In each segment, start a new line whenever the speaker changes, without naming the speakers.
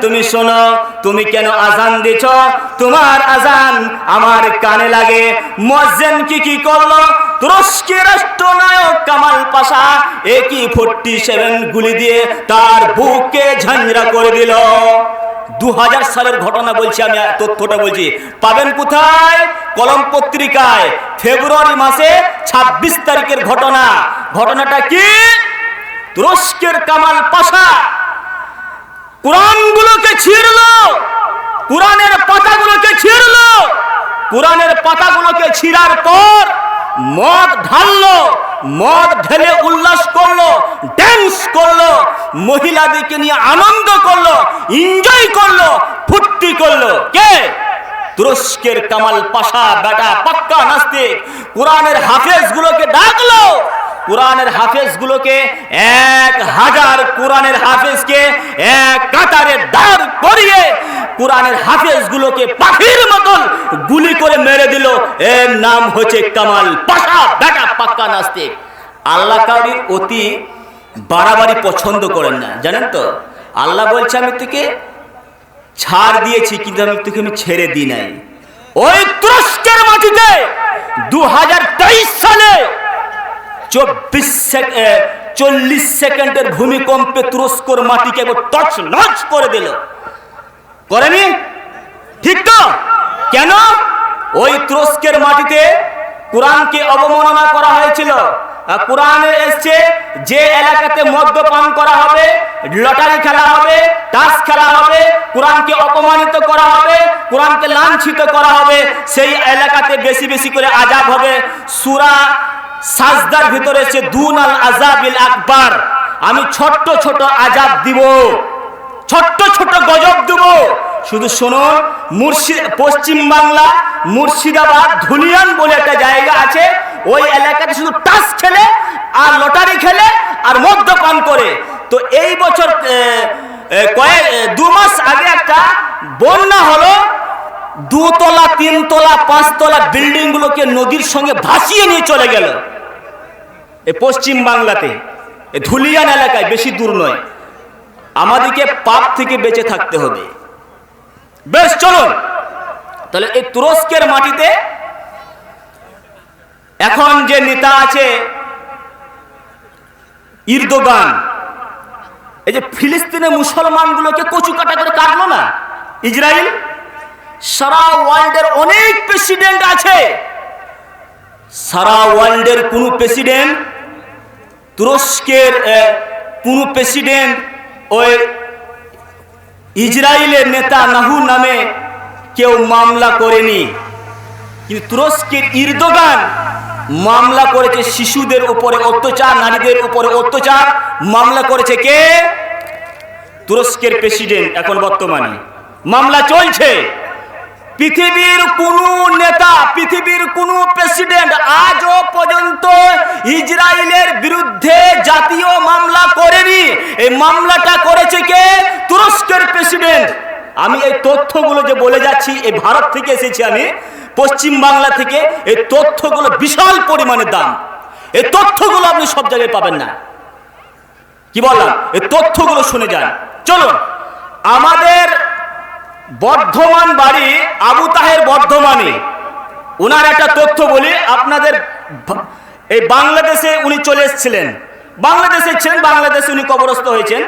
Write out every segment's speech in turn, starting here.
তুমি শোনো, তুমি কেন আজান দিছ? তোমার আজান আমার কানে লাগে। মজ্জেন কি কি করল? তুরস্কের রাষ্ট্রনায়ক কামাল পাশা একই ফোরটি সেভেন গুলি দিয়ে তার বুকে ঝাঁঝরা করে দিল। দু হাজার সালের ঘটনা বলছি আমি, তথ্যটা বলছি। পাবেন কোথায়? কলম পত্রিকায়, ফেব্রুয়ারি মাসে ২৬ তারিখের ঘটনা। ঘটনাটা কি? তুরস্কের কামাল পাশা কোরআনগুলোকে ছিঁড়লো, কোরআনের পাতাগুলোকে ছিঁড়লো, কোরআনের পাতাগুলোকে ছিঁড়ার পর মদ ঢাললো, মদ ঢেলে উল্লাস করল ড্যান্স করল, মহিলাদেরকে নিয়ে আনন্দ করল এনজয় করল, ফুর্তি করল। কে? তুরস্কের কামাল পাশা বেটা পাক্কা নাস্তিক, কোরআনের হাফেজ গুলোকে ডাকলো কোরআনের হাফেজ গুলোকে এক হাজার কোরআনের হাফেজকে এক কাতারে দাঁড় করিয়ে কোরআনের হাফেজ গুলোকে পাখির মতন গুলি করে মেরে দিল। এর নাম হচ্ছে কামাল পাশা, বেটা পাক্কা নাস্তিক। আল্লাহ কাউরির অতি বাড়াবাড়ি পছন্দ করেন না, জানেন তো? আল্লাহ বলছে, আমি তোকে ছাড় দিয়েছি, কিন্তু আমি তোকে আমি ছেড়ে দিই নাই। ওই তুরস্কের মাটিতে দু হাজার তেইশ সালে চব্বিশ চল্লিশ সেকেন্ডের ভূমিকম্পে তুরস্কর মাটিকে টচ নচ করে দিল। করেনি? ঠিক তো? কেন? ওই তুরস্কের মাটিতে কোরআনকে অবমাননা করা হয়েছিল। কোরআনে এসছে, যে এলাকাতে মদ্যপান করা হবে, লটারি খেলা হবে, তাস খেলা হবে, কোরআনকে অপমানিত করা হবে, কোরআনকে লাঞ্ছিত করা হবে, সেই এলাকাতে বেশি বেশি করে আজাব হবে। সুরা সাজদার ভিতরে সে দুন আল আজাবিল আকবার। আমি ছোট্ট ছোট আজাব দিব। ছোট্ট ছোট গজব দেব। শুধু শোনো, মুর্শিদ, পশ্চিম বাংলা, মুর্শিদাবাদ, ধুলিয়ান বলে একটা জায়গা আছে। ওই এলাকাতে শুধু টাস খেলে, আর লটারি খেলে, আর মদ্যপান করে। তো এই বছর কয়েক দু মাস আগে একটা বন্যা হলো। দুতলা, তিনতলা, পাঁচতলা বিল্ডিংগুলোকে নদীর সঙ্গে ভাসিয়ে নিয়ে চলে গেল। এ পশ্চিম বাংলাতে, এ ধুলিয়ান এলাকায় বেশি দূর নয়। আমাদেরকে পাপ থেকে বেঁচে থাকতে হবে। বেশ, চলুন। তাহলে এই তুরস্কের মাটিতে এখন যে নেতা আছে, ইরদোগান, এই যে ফিলিস্তিনে মুসলমানগুলোকে কচু কাটা করে কাটলো না? ইসরায়েল সারা ওয়ার্ল্ডের অনেক প্রেসিডেন্ট আছে। সারা ওয়ার্ল্ডের কোন প্রেসিডেন্ট তুরস্কের কোন প্রেসিডেন্ট ওই ইসরায়েলের নেতা নাহু নামে কেউ মামলা করেনি। কিন্তু তুরস্কের ইরদোগান মামলা করেছে শিশুদের উপরে অত্যাচার, নারীদের উপরে অত্যাচার, মামলা করেছে কে? তুরস্কের প্রেসিডেন্ট এখন বর্তমানে। মামলা চলছে। পৃথিবীর কোন নেতা, পৃথিবীর কোন প্রেসিডেন্ট আজও পর্যন্ত ইসরায়েলের বিরুদ্ধে জাতীয় মামলা করেনি। এই মামলাটা করেছে কে? তুরস্কের প্রেসিডেন্ট। আমি এই তথ্যগুলো যে বলে যাচ্ছি, এই ভারত থেকে এসেছি আমি, পশ্চিম বাংলা থেকে, এই তথ্যগুলো বিশাল পরিমাণে দাম। এই তথ্যগুলো আপনি সব জায়গায় পাবেন না। কি বললাম? এই তথ্যগুলো শুনে যান। চলুন, আমাদের বর্ধমান বাড়ি আবু তাহের বর্ধমানে। ওনার একটা তথ্য বলি, আপনাদের এই বাংলাদেশে উনি চলে এসেছিলেন। বাংলাদেশে ছিলেন, বাংলাদেশে উনি কবরস্থ হয়েছেন।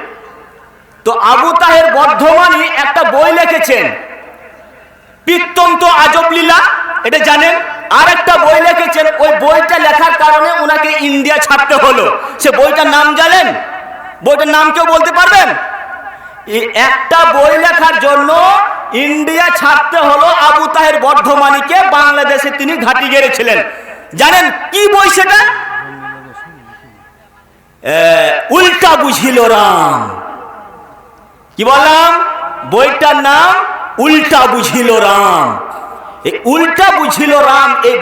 তো আবু তাহের বর্ধমানে একটা বই লিখেছেন, পিত্তন্ত আজব লীলা, এটা জানেন? আর একটা বই লিখেছেন, ওই বইটা লেখার কারণে ওনাকে ইন্ডিয়া ছাড়তে হলো। সে বইটার নাম জানেন? বইটার নাম কেউ বলতে পারবেন? একটা বই লেখার জন্য ইন্ডিয়া ছাড়তে হলো আবু তাহের বর্ধমানীকে, বাংলাদেশে তিনি ঘাটি গেড়েছিলেন। জানেন কি বই সেটা? উল্টা বুঝিল রাম। কি বললাম? বইটার নাম উল্টা বুঝিল রাম। এই উল্টা বুঝিল রাম এই